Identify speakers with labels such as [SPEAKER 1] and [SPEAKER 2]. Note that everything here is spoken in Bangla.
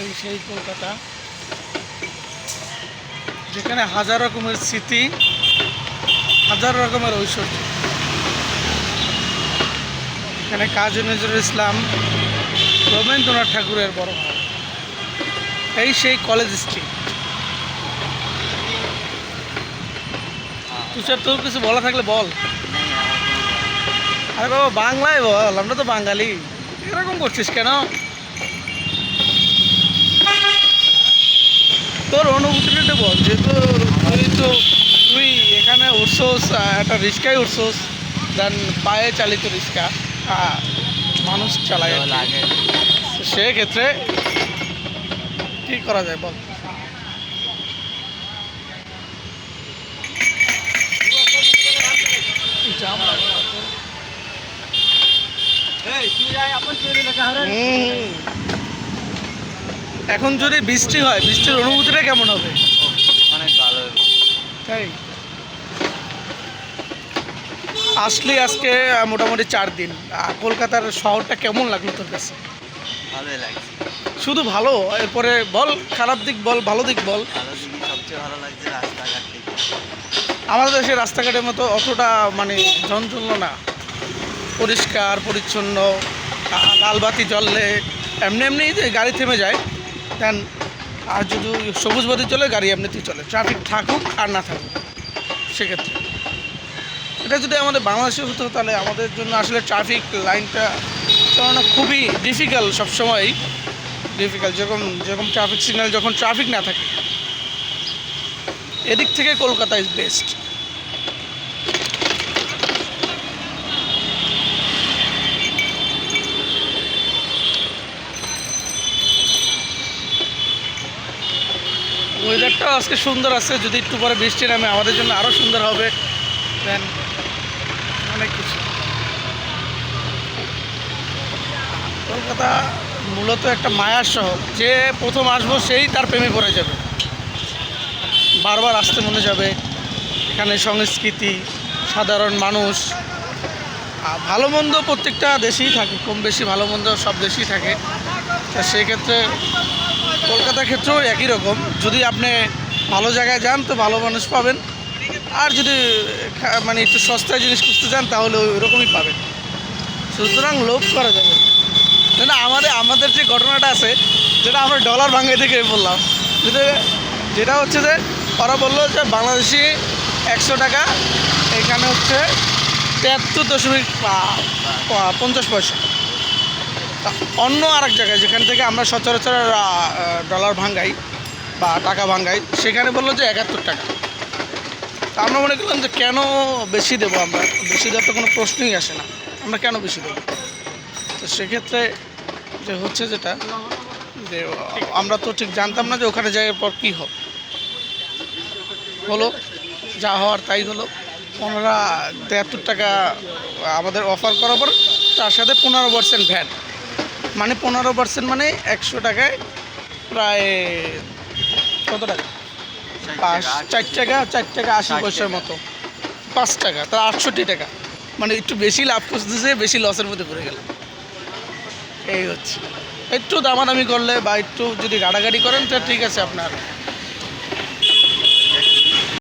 [SPEAKER 1] এই সেই কলকাতা। যেখানে হাজার রকমের স্মৃতি, হাজার রকমের ঐশ্বর্য। এখানে কাজী নজরুল ইসলাম, রবীন্দ্রনাথ ঠাকুরের বড় এই সেই কলেজ স্ট্রিট তুষার তোর কিছু বলা থাকলে বল। আরে বাবা, বাংলায় বল, আমরা তো বাঙালি। এরকম করছিস কেন? তোর অনুভূতিটা বল যেহেতু তুই তো তুই এখানে উঠছোস একটা রিক্সায় উঠছোস দেন পায়ে চালিত রিক্সা মানুষ চালায়।
[SPEAKER 2] লাগে
[SPEAKER 1] সেক্ষেত্রে কি করা যায় বল হুম। এখন যদি বৃষ্টি হয় বৃষ্টির অনুভূতিটা কেমন হবে?
[SPEAKER 2] অনেক ভালো।
[SPEAKER 1] তাই? আসলি আজকে মোটামুটি চার দিন। কলকাতার শহরটা কেমন লাগল তোর কাছে?
[SPEAKER 2] ভালোই লাগছে।
[SPEAKER 1] শুধু ভালো? এরপরে বল খারাপ দিক বল ভালো দিক বল।
[SPEAKER 2] সবচেয়ে ভালো লাগছে রাস্তাঘাট
[SPEAKER 1] আমাদের দেশে রাস্তাঘাটের মতো অতটা মানে ঝঞ্ঝন্য না। পরিষ্কার পরিচ্ছন্ন লালবাতি জ্বললে এমনি এমনি যে গাড়ি থেমে যায়। দেন আর যদি সবুজ বাতি চলে, গাড়ি এমনিতেই চলে। ট্রাফিক থাকুক আর না থাকুক, সেক্ষেত্রে। এটা যদি আমাদের বাংলাদেশে হতো, তাহলে আমাদের জন্য আসলে ট্রাফিক লাইনটা চালানো খুবই ডিফিকাল্ট সবসময়ই। ডিফিকাল্ট যেরকম যেরকম ট্রাফিক সিগন্যাল যখন ট্রাফিক না থাকে। এদিক থেকে কলকাতা ইজ বেস্ট ওয়েদারটাও আজকে সুন্দর আছে, যদি একটু পরে বৃষ্টি নামে আমাদের জন্য আরও সুন্দর হবে দেন অনেক কিছু। কলকাতা মূলত একটা মায়ার শহর, যে প্রথম আসব সেই তার প্রেমে পড়ে যাবে। বারবার আসতে মনে যাবে, এখানে সংস্কৃতি, সাধারণ মানুষ ভালো মন্দ প্রত্যেকটা দেশেই থাকে, কম বেশি ভালো মন্দ সব দেশেই থাকে। তা সেই কলকাতার ক্ষেত্রেও একই রকম। যদি আপনি ভালো জায়গায় যান, তো ভালো মানুষ পাবেন। আর যদি মানে একটু সস্তায় জিনিস খুঁজতে যান তাহলে ওই রকমই পাবেন। সুতরাং লোভ করা যাবে না। আমাদের আমাদের যে ঘটনাটা আছে, যেটা আমরা ডলার ভাঙাই থেকে বললাম। যেটা যেটা হচ্ছে যে, ওরা বলল যে বাংলাদেশি একশো টাকা, এখানে হচ্ছে তেহাত্তর দশমিক পঞ্চাশ পয়সা। অন্য আরেক জায়গায়, যেখান থেকে আমরা সচরাচর ডলার ভাঙ্গাই বা টাকা ভাঙ্গাই, সেখানে বলল যে একাত্তর টাকা। তা আমরা মনে করলাম যে কেন বেশি দেবো আমরা? বেশি দেওয়ার তো কোনো প্রশ্নই আসে না। আমরা কেন বেশি দেবো? তো সেক্ষেত্রে যে হচ্ছে যেটা, যে আমরা তো ঠিক জানতাম না যে ওখানে যাওয়ার পর কী হবে হলো, যা হওয়ার তাই হলো। ওনারা তেহাত্তর টাকা আমাদের অফার করার পর তার সাথে পনেরো পার্সেন্ট ভ্যাট মানে পনেরো পার্সেন্ট মানে একশো টাকায় প্রায় কত টাকা? পাঁচ চার টাকা। চার টাকা আশি পয়সার মতো। পাঁচ টাকা তা আটষট্টি টাকা। মানে একটু বেশি লাভ করতেছে বেশি লসের মধ্যে পড়ে গেল। এই হচ্ছে। একটু দামাদামি করলে বা একটু যদি গাড়াগাড়ি করেন তো ঠিক আছে আপনার।